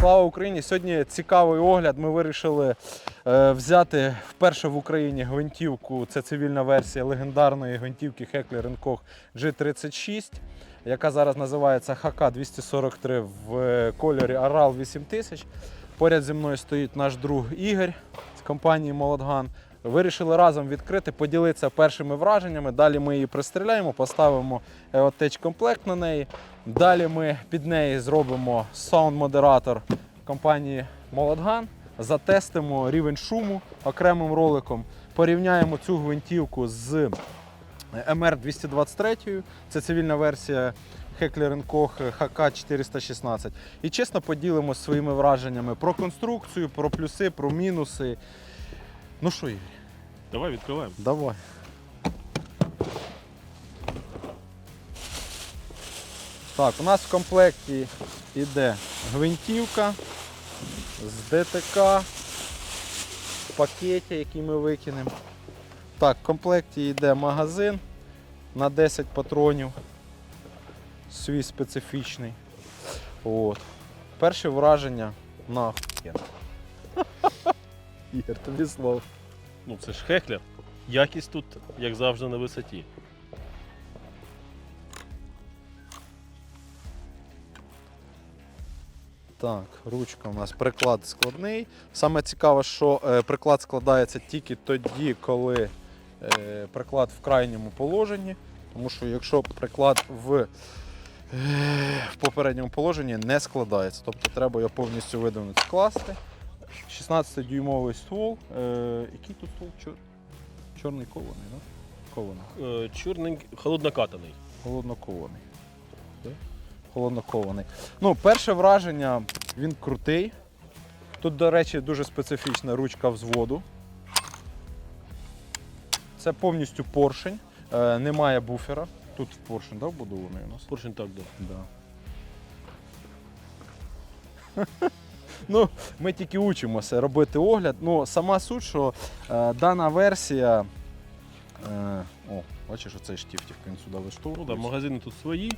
Слава Україні! Сьогодні цікавий огляд. Ми вирішили е, взяти вперше в Україні гвинтівку. Це цивільна версія легендарної гвинтівки Heckler Koch G36, яка зараз називається HK243 в е, кольорі Aral 8000. Поряд зі мною стоїть наш друг Ігор з компанії Молотган. Вирішили разом відкрити, поділитися першими враженнями. Далі ми її пристріляємо, поставимо EOTech комплект на неї. Далі ми під неї зробимо саунд-модератор компанії Молотган, затестимо рівень шуму окремим роликом, порівняємо цю гвинтівку з MR223, це цивільна версія Heckler Koch HK416. І чесно поділимося своїми враженнями про конструкцію, про плюси, про мінуси. Ну що, Ігор, Давай відкриваємо. давай. Так, у нас в комплекті йде гвинтівка з ДТК в пакеті, який ми викинемо. Так, в комплекті йде магазин на 10 патронів. Свій специфічний. От. Перше враження на Ігор, тобі слово. Ну це ж хеклер. Якість тут, як завжди, на висоті. Так, ручка у нас приклад складний. Саме цікаве, що е, приклад складається тільки тоді, коли е, приклад в крайньому положенні. Тому що якщо приклад в, е, в попередньому положенні не складається, тобто треба його повністю видавнути скласти. 16-дюймовий ствол. Е, який тут ствол? Чор... Чорний кований, да? Кований. Е, Чорний, холоднокатаний. Холоднокований. Холоднокований. Ну, перше враження, він крутий. Тут, до речі, дуже специфічна ручка взводу. Це повністю поршень, е, немає буфера. Тут поршень да, вбудований у нас. Поршень так да. Да. ну, ми тільки учимося робити огляд. Ну, сама суть, що е, дана версія. Е, о, бачиш, оцей штифтів він сюди Ну, да, магазини тут свої,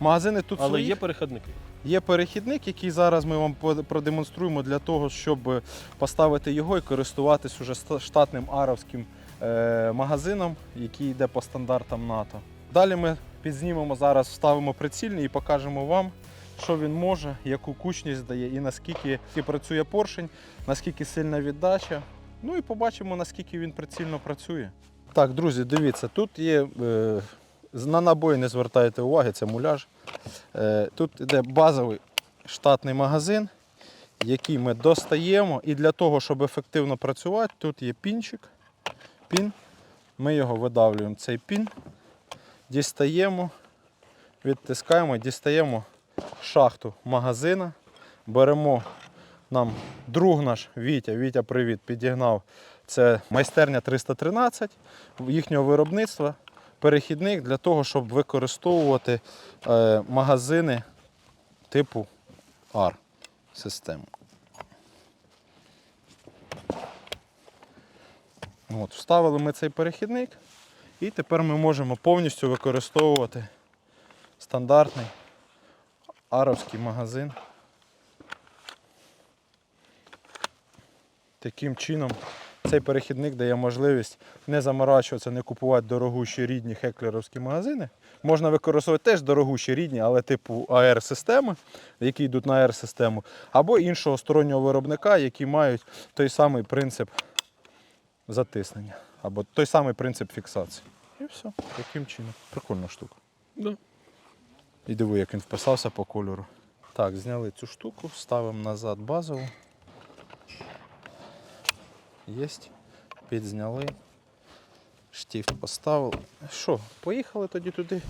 Магазини тут але свої. є перехідники. Є перехідник, який зараз ми вам по- продемонструємо для того, щоб поставити його і користуватись уже ста- штатним аровським е, магазином, який йде по стандартам НАТО. Далі ми підзнімемо зараз, вставимо прицільний і покажемо вам, що він може, яку кучність дає і наскільки працює поршень, наскільки сильна віддача. Ну і побачимо, наскільки він прицільно працює. Так, друзі, дивіться, тут є. Е, на набої не звертайте уваги, це муляж. Е, Тут йде базовий штатний магазин, який ми достаємо. І для того, щоб ефективно працювати, тут є пінчик. Пін. Ми його видавлюємо, цей пін, дістаємо, відтискаємо, дістаємо шахту магазина, беремо нам друг наш Вітя, Вітя, привіт, підігнав. Це майстерня 313 їхнього виробництва перехідник для того, щоб використовувати е, магазини типу AR систему. От, вставили ми цей перехідник і тепер ми можемо повністю використовувати стандартний аровський магазин. Таким чином цей перехідник дає можливість не заморачуватися, не купувати дорогущі рідні хеклеровські магазини. Можна використовувати теж дорогущі рідні, але типу АР-системи, які йдуть на АР-систему, або іншого стороннього виробника, які мають той самий принцип затиснення, або той самий принцип фіксації. І все, таким чином. Прикольна штука. Да. І диви, як він вписався по кольору. Так, зняли цю штуку, ставимо назад базову. Єсть. Підзняли. Штифт поставили. Що, поїхали тоді туди.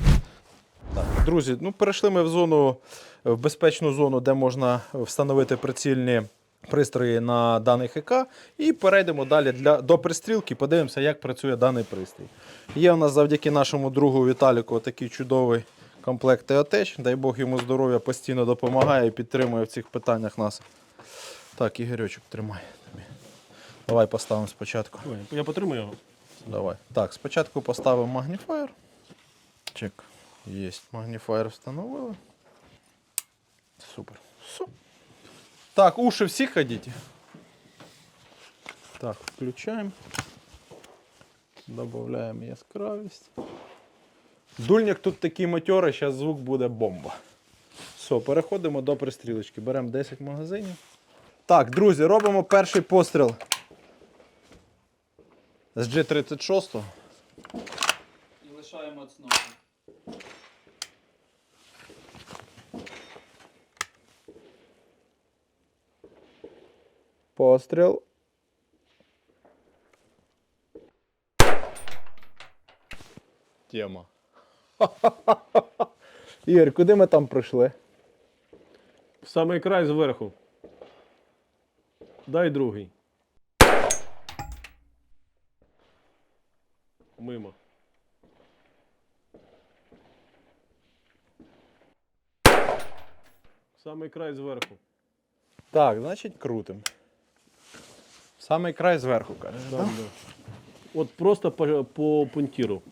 Так, друзі, ну перейшли ми в зону, в безпечну зону, де можна встановити прицільні пристрої на даний ХК. І перейдемо далі для, до пристрілки, подивимося, як працює даний пристрій. Є у нас завдяки нашому другу Віталіку такий чудовий комплект Теотеч. Дай Бог йому здоров'я постійно допомагає і підтримує в цих питаннях нас. Так, Ігорючок, тримай. Давай поставимо спочатку. Ой, Я потримаю його. Давай. Так, спочатку поставимо магніфаєр. Чек. Є. Магніфаєр встановили. Супер. Так, уши всі хотите? Так, включаємо. Добавляємо яскравість. Дульник тут такий матьорий, зараз звук буде бомба. Все, переходимо до пристрілочки. Беремо 10 магазинів. Так, друзі, робимо перший постріл з G36. І лишаємо цноти. Постріл. Тема. Ігор, куди ми там прийшли? В самий край зверху. Дай другий. Мимо. Самий край зверху. Так, значить крутим. Самий край зверху, кажеш. Так, да. От просто по, по пунктиру.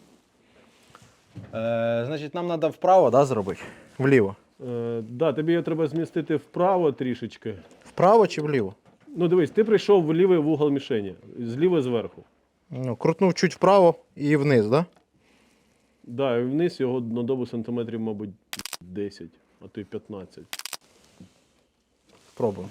Е, значить, нам треба вправо да, зробити? Вліво. Е, да, тобі його треба змістити вправо трішечки. Вправо чи вліво? Ну дивись, ти прийшов в лівий вугол мішені, зліва зверху. Ну, крутнув чуть вправо і вниз, так? Да? Да, і вниз його на добу сантиметрів, мабуть, 10, а то й 15. Спробуємо.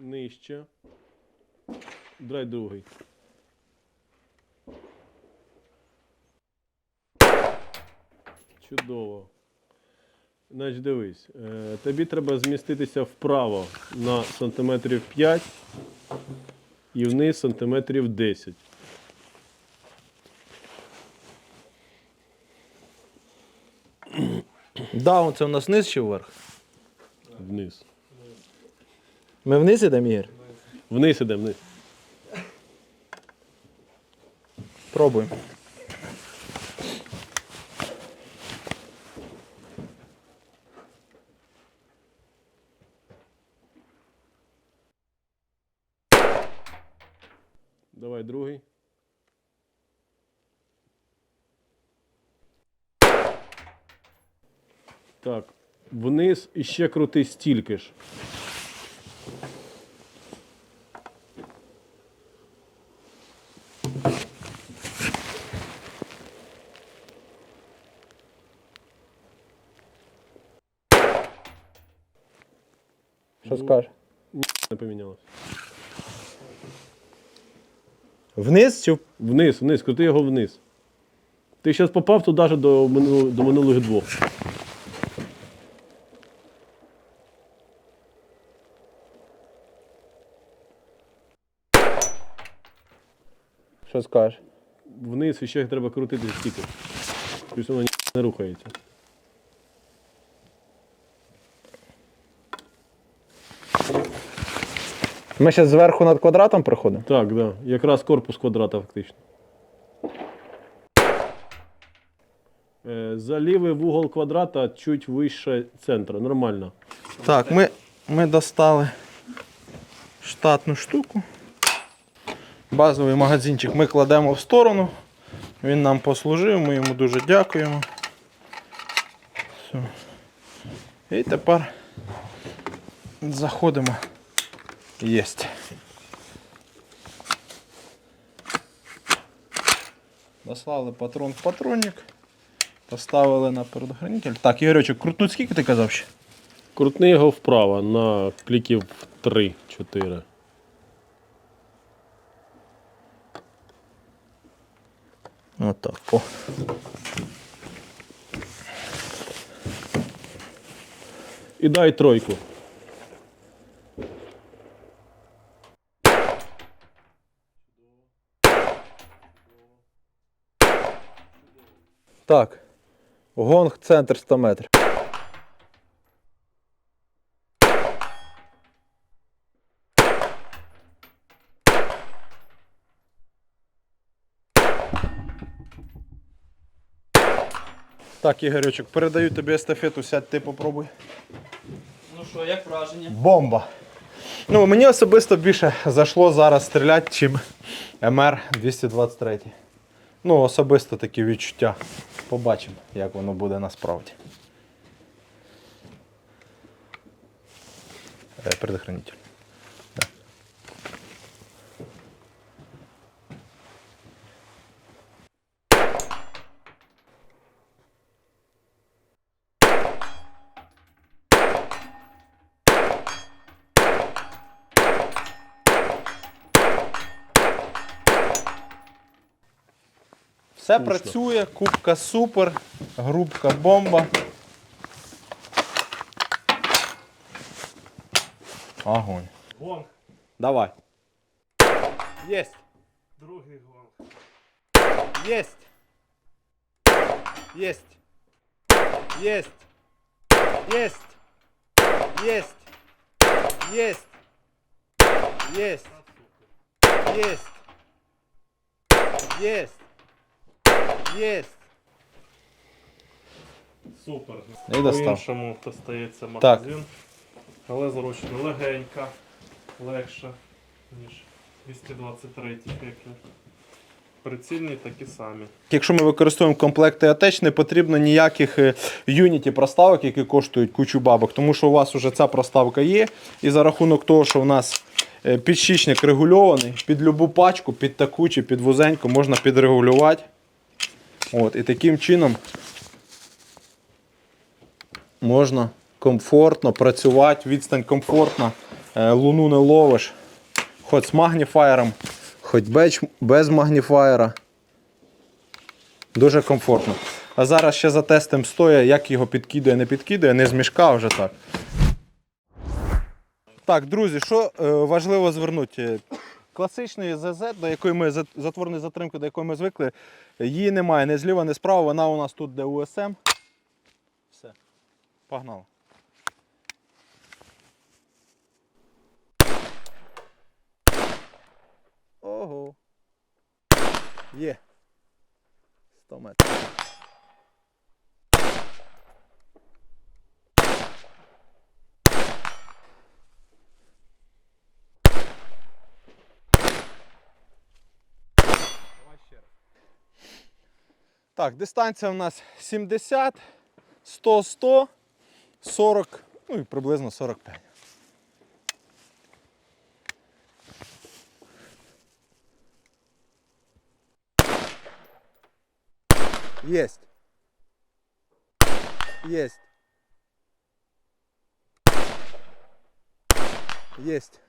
Нижче. Драй другий. Чудово. Значить, дивись, е, тобі треба зміститися вправо на сантиметрів 5 і вниз сантиметрів 10. Да, це у нас вниз чи вверх? Вниз. Ми вниз ідемо, Ігор? Вниз іде, вниз. Пробуємо. Давай другий. Так, вниз і ще крути стільки ж. Що скажеш? Не помінялось. Вниз чи Вниз, вниз, крути його вниз. Ти зараз попав туди ж до, до минулих двох. Що скажеш? Вниз і ще треба крутити стільки. Тобто воно ні- не рухається. Ми зараз зверху над квадратом проходимо? Так, так. Да. Якраз корпус квадрата фактично. Е, За лівий вугол квадрата чуть вище центра. Нормально. Так, ми, ми достали штатну штуку. Базовий магазинчик ми кладемо в сторону. Він нам послужив, ми йому дуже дякуємо. Все. І тепер заходимо. Єсть. Дослали патрон в патронник. Поставили на предохранитель. Так, Ігорючик, крутнуть скільки ти казав ще? Крутни його вправо на кліків 3-4. Отак. О. І дай тройку. Так. Гонг центр 100 метрів. Так, Ігорючик, передаю тобі естафету, сядь, ти попробуй. Ну що, як враження? Бомба! Ну, мені особисто більше зайшло зараз стріляти, чим МР 223. Ну, особисто такі відчуття. Побачимо, як воно буде насправді. Е, Предохранитель. Все Пучно. працює, кубка супер, грубка бомба. Огонь. Гонг. Давай. Єсть. Другий гонг. Єсть. Єсть. Єсть. Єсть. Єсть. Єсть. Єсть. Єсть. Єсть. Есть. Супер. І достав. По-іншому достається магазин. Але зручно легенька, легше, ніж 223 феклі. Прицільні такі самі. Якщо ми використовуємо комплекти АТЕЧ, не потрібно ніяких е, Unity проставок, які коштують кучу бабок, тому що у вас вже ця проставка є. І за рахунок того, що у нас е, підщічник регульований, під любу пачку, під таку чи під вузеньку можна підрегулювати. От, і таким чином можна комфортно працювати, відстань комфортна, е, луну не ловиш. Хоч з магніфаєром, хоч без, магніфаєра. Дуже комфортно. А зараз ще затестимо стоя, як його підкидує, не підкидує, не з мішка вже так. Так, друзі, що е, важливо звернути? Класичної ЗЗ, до якої ми за- затворної затримки, до якої ми звикли, її немає ні зліва, ні справа. Вона у нас тут де УСМ. Все. Погнали. Ого. Є. 100 метрів. Так, дистанція у нас 70, 100, 100, 40, ну і приблизно 45. Есть. Есть. Есть.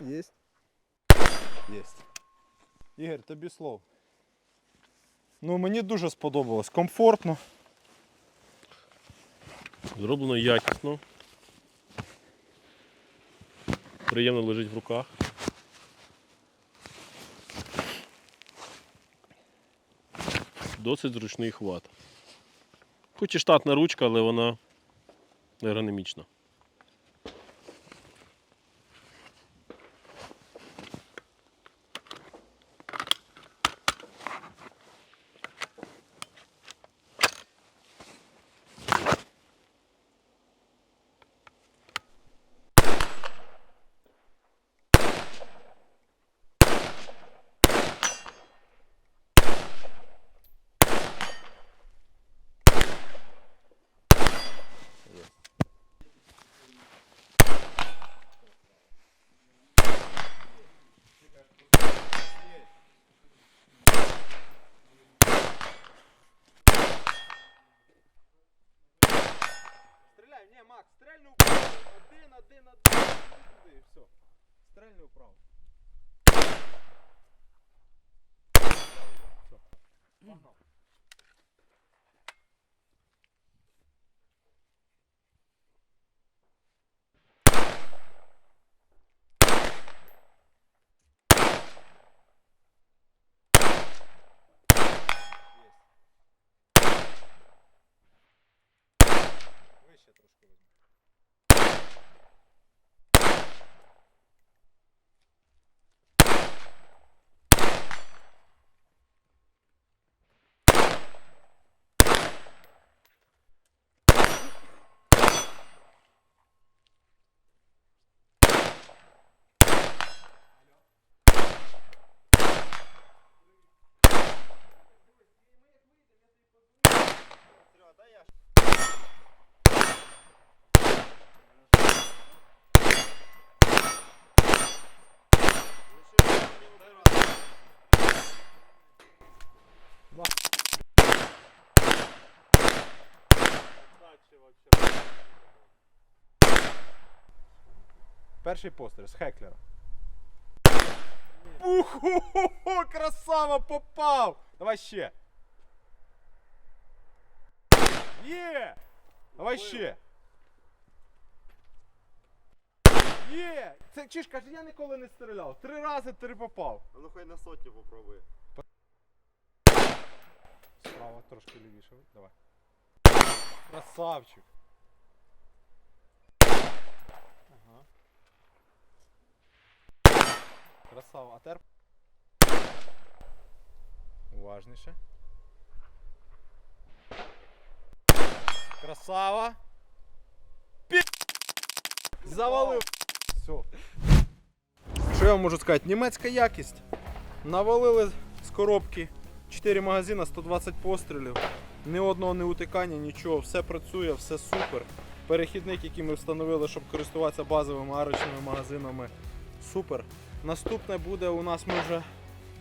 Есть. Есть. Ігор, тобі слово. Ну, мені дуже сподобалось. Комфортно. Зроблено якісно. Приємно лежить в руках. Досить зручний хват. Хоч і штатна ручка, але вона ергономічна. Rumble. Перший постріл з Хеклера. Уху-ху-ху, красава попав! Давай ще. Є! Давай ще. Є! Це чи ж каже, я ніколи не стріляв. Три рази три попав. А ну хай на сотню попробуй. Справа трошки лівіше. Давай. Красавчик. Ага. Красава. А тепер. Уважніше. Красава. Пі... Завалив. Все. Що я вам можу сказати? Німецька якість. Навалили з коробки 4 магазини, 120 пострілів. Ні одного не утикання, нічого, все працює, все супер. Перехідник, який ми встановили, щоб користуватися базовими арочними магазинами. Супер. Наступне буде у нас ми вже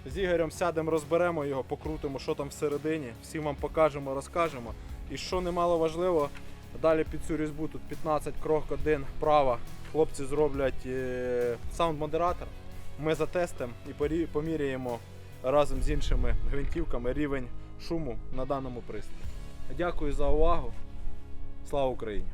з Ігорем сядемо, розберемо його, покрутимо, що там всередині. Всім вам покажемо, розкажемо. І що немало важливо, далі під цю різьбу тут 15 крок 1 права. Хлопці зроблять е, саунд-модератор. Ми затестимо і поміряємо разом з іншими гвинтівками рівень шуму на даному пристрої. Дякую за увагу. Слава Україні!